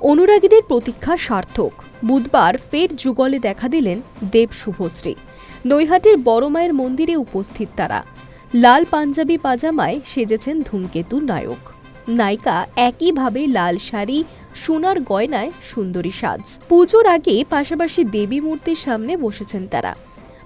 অনুরাগীদের প্রতীক্ষা সার্থক। বুধবার ফের যুগলে দেখা দিলেন দেব শুভশ্রী। নৈহাটির বড় মায়ের মন্দিরে উপস্থিত তারা। লাল পাঞ্জাবি পাজামায় সেজেছেন ধূমকেতু নায়ক। নায়িকা একইভাবে লাল শাড়ি, সোনার গয়নায় সুন্দরী সাজ। পুজোর আগে পাশাপাশি দেবী মূর্তির সামনে বসেছেন তারা।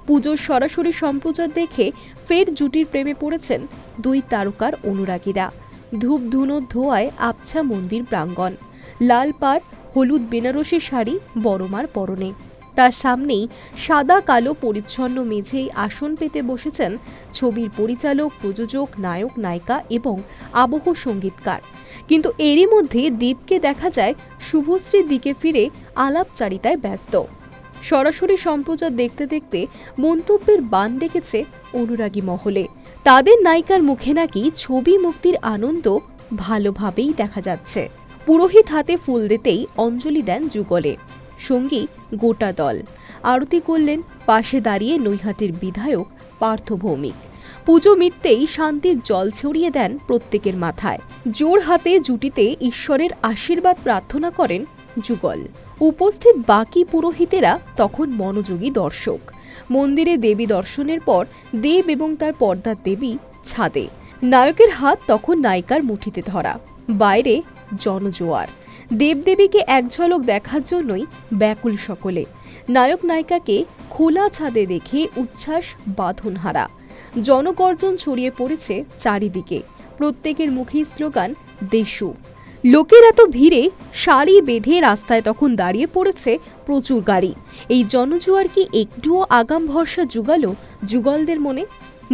পুজোর সরাসরি সম্প্রচার দেখে ফের জুটির প্রেমে পড়েছেন দুই তারকার অনুরাগীরা। ধূপ ধুনো ধোয়ায় আবছা মন্দির প্রাঙ্গণ। লাল পাড়, হলুদ বেনারসি শাড়ি বড়মার পরনে। তার সামনেই সাদা কালো পরিচ্ছন্ন মেঝেই আসন পেতে বসেছেন ছবির পরিচালক, প্রযোজক, নায়ক, নায়িকা এবং আবহ সঙ্গীতকার। কিন্তু এরই মধ্যে দীপকে দেখা যায় শুভশ্রীর দিকে ফিরে আলাপচারিতায় ব্যস্ত। সরাসরি সম্প্রচার দেখতে দেখতে মন্তব্যের বান ডেকেছে অনুরাগী মহলে। তাদের নায়িকার মুখে নাকি ছবি মুক্তির আনন্দ ভালোভাবেই দেখা যাচ্ছে। পুরোহিত হাতে ফুল দিতেই অঞ্জলি দেন যুগলে। সঙ্গী গোটা দল। আরতি করলেন পাশে দাঁড়িয়ে নৈহাটির বিধায়ক পার্থ ভৌমিক। পুজো মিটতেই শান্তির জল ছড়িয়ে দেন প্রত্যেকের মাথায়। জোর হাতে জুটিতে ঈশ্বরের আশীর্বাদ প্রার্থনা করেন যুগল। উপস্থিত বাকি পুরোহিতেরা তখন মনোযোগী দর্শক। মন্দিরে দেবী দর্শনের পর দেব এবং তার পর্দার দেবী ছাদে। নায়কের হাত তখন নায়িকার মুঠিতে ধরা। বাইরে জনজোয়ার। দেবদেবীকে এক ঝলক দেখার জন্যই ব্যাকুল সকলে। নায়ক নায়িকাকে খোলা ছাদে দেখে উচ্ছ্বাস বাঁধনহারা। জনগর্জন ছড়িয়ে পড়েছে চারিদিকে। প্রত্যেকের মুখেই স্লোগান, দেশু। লোকের এত ভিড়ে সারি বেঁধে রাস্তায় তখন দাঁড়িয়ে পড়েছে প্রচুর গাড়ি। এই জনজুয়ার কি একটুও আগাম ভরসা যুগালো যুগলদের মনে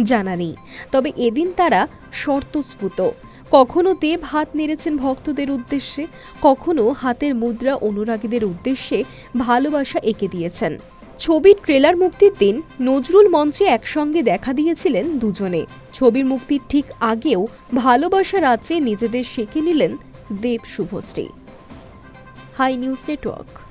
জানা নেই। তবে এদিন তারা শর্তস্ফুত। কখনো দেব হাত নেড়েছেন ভক্তদের উদ্দেশ্যে, কখনো হাতের মুদ্রা অনুরাগীদের উদ্দেশ্যে ভালোবাসা এঁকে দিয়েছেন। ছবির ট্রেলার মুক্তির দিন নজরুল মঞ্চে একসঙ্গে দেখা দিয়েছিলেন দুজনে। ছবির মুক্তির ঠিক আগেও ভালোবাসা রাজ্যে নিজেদের শেখে নিলেন Dev Subhashree. High news network.